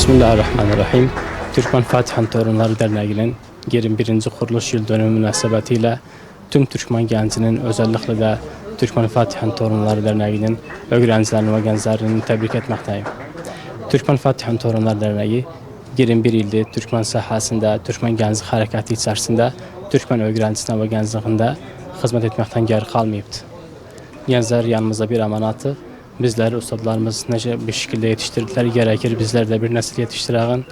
Bismillahirrahmanirrahim. Türkmen Fatihan Torunları Derneği'nin 21. kuruluş yıl dönümü münasebetiyle tüm Türkmen gencinin özellikle de Türkmen Fatihan Torunları Derneği'nin öğrencilerini ve gençlerini tebrik etmekteyim. Türkmen Fatihan Torunları Derneği 21 ildir Türkmen sahasında, Türkmen gençlik harekatı içerisinde Türkmen öğrencisine ve gençliğinde hizmet etmekten geri kalmayıptı. Gençler yanımızda bir amanatı. Bizler ustadlarımız nece bir şekilde yetiştirdiler. Gerekir bizler de bir nesil yetiştirelim.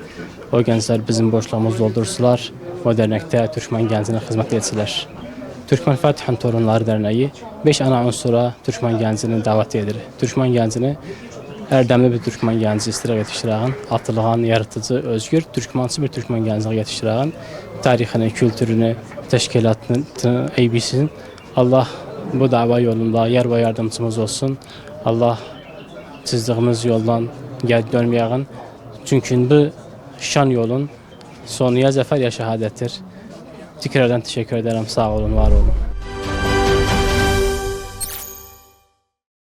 O gençler bizim boşluğumuzu doldursular. O dernekte Türkmen gencine hizmet etsinler. Türkmen Fatihan Torunları Derneği 5 ana unsura Türkmen gencini davet edir. Türkmen gencini erdemli bir Türkmen genci istiraf yetiştiren, atılığan, yaratıcı, özgür, Türkmensi bir Türkmen genci yetiştiren, tarihini, kültürünü, teşkilatını eybişsin. Allah bu dava yolunda yer ve yardımcımız olsun. Allah çizdiğimiz yoldan geri dönmeyeğin. Çünkü bu şan yolun sonu ya zafer ya şehadettir. Tekrardan teşekkür ederim. Sağ olun, var olun.